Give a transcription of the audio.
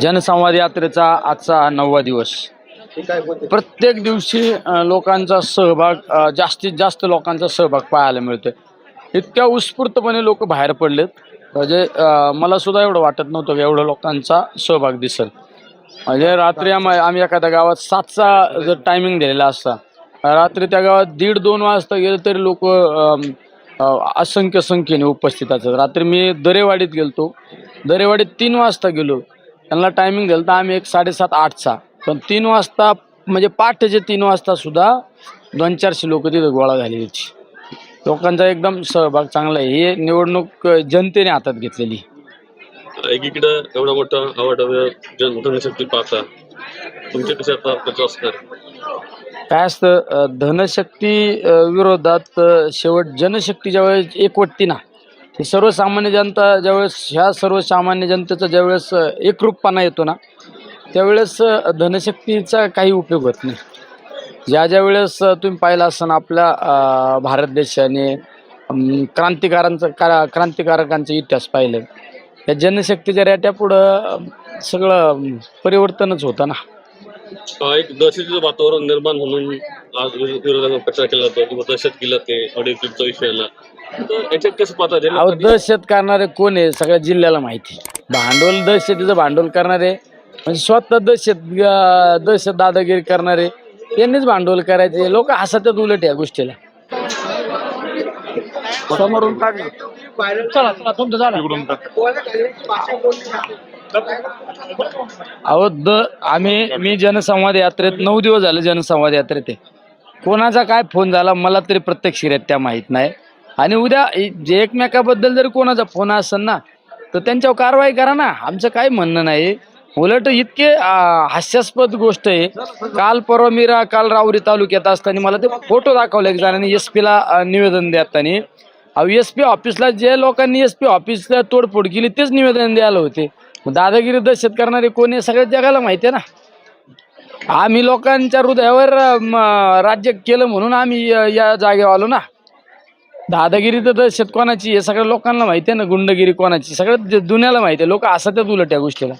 जनसंवाद यात्रेचा आजचा नववा दिवस. प्रत्येक दिवशी लोकांचा सहभाग जास्तीत जास्त लोकांचा सहभाग पाहायला मिळतोय. इतक्या उत्स्फूर्तपणे लोक बाहेर पडलेत. म्हणजे मला सुद्धा एवढं वाटत नव्हतं की एवढं लोकांचा सहभाग दिसेल. म्हणजे रात्री आम्ही आम्ही एखाद्या गावात सातचा जर टायमिंग दिलेला असता रात्री त्या गावात दीड दोन वाजता गेले तरी लोक असंख्य संख्येने उपस्थित असतात. रात्री मी दरेवाडीत गेलतो. दरेवाडीत तीन वाजता गेलो. त्यांना टायमिंग दिलं तर आम्ही एक साडेसात आठचा. पण तीन वाजता म्हणजे पहाटेचे तीन वाजता सुद्धा दोन चारशे लोक तिथं गोळा झाली होती. लोकांचा एकदम सहभाग चांगला आहे. हे निवडणूक जनतेने हातात घेतलेली. एकीकडे एवढा मोठा आवड धनशक्ती पाहता तुमचे कसे आता त्याचा असणार काय असतं धनशक्ती विरोधात शेवट जनशक्ती ज्यावेळेस एकवटती ना ही सर्वसामान्य जनता ज्यावेळेस ह्या सर्वसामान्य जनतेचा ज्यावेळेस एकरूपपणा येतो ना त्यावेळेस धनशक्तीचा काही उपयोग होत नाही. ज्या ज्या वेळेस तुम्ही पाहिलं असं आपल्या भारत देशाने क्रांतिकारांचा क्रांतिकारांचं का क्रांतिकारकांचा इतिहास पाहिलं या जनशक्तीच्या रेट्यापुढं सगळं परिवर्तनच होतं ना. एक दहशतीचं वातावरण निर्माण म्हणून आज विरो- विरोधाचा प्रचार केला जातो किंवा दहशत केला ते विषय आला तर याच्यात कसं अहो दहशत करणारे कोण आहे सगळ्या जिल्ह्याला माहिती आहे. भांडवल दहशतीचं भांडवल करणारे म्हणजे स्वतः दहशत अं, दहशत दादागिरी करणारे यांनीच भांडवल करायचे. लोक हसतात उलट या गोष्टीला. समोरून टाक. चला चला तुमचं झालं. अहो द आम्ही मी जनसंवाद यात्रेत नऊ दिवस झाले जनसंवाद यात्रेत आहे. कोणाचा काय फोन झाला मला तरी प्रत्यक्षरित्या माहीत नाही. आणि उद्या जे एकमेकाबद्दल जर कोणाचा फोन असेल ना तर त्यांच्यावर कारवाई करा ना. आमचं काही म्हणणं नाही. उलट इतके हास्यास्पद गोष्ट आहे. काल परवा मी रा काल राऊरी तालुक्यात असताना मला ते फोटो दाखवले एक जणांनी एस पीला निवेदन देताना. अहो एस पी ऑफिसला जे लोकांनी एस पी ऑफिसला तोडफोड केली तेच निवेदन द्यायला होते. मग दादागिरी दहशत करणारे कोण आहे सगळ्या जगाला माहिती आहे ना? आम्ही लोकांच्या हृदयावर राज्य केलं म्हणून आम्ही या जागेवर आलो ना. दादागिरी तर दहशत कोणाची आहे? सगळ्या लोकांना माहिती आहे ना गुंडगिरी कोणाची सगळ्या दुनियाला माहिती आहे. लोक असतात उलट या गोष्टीला.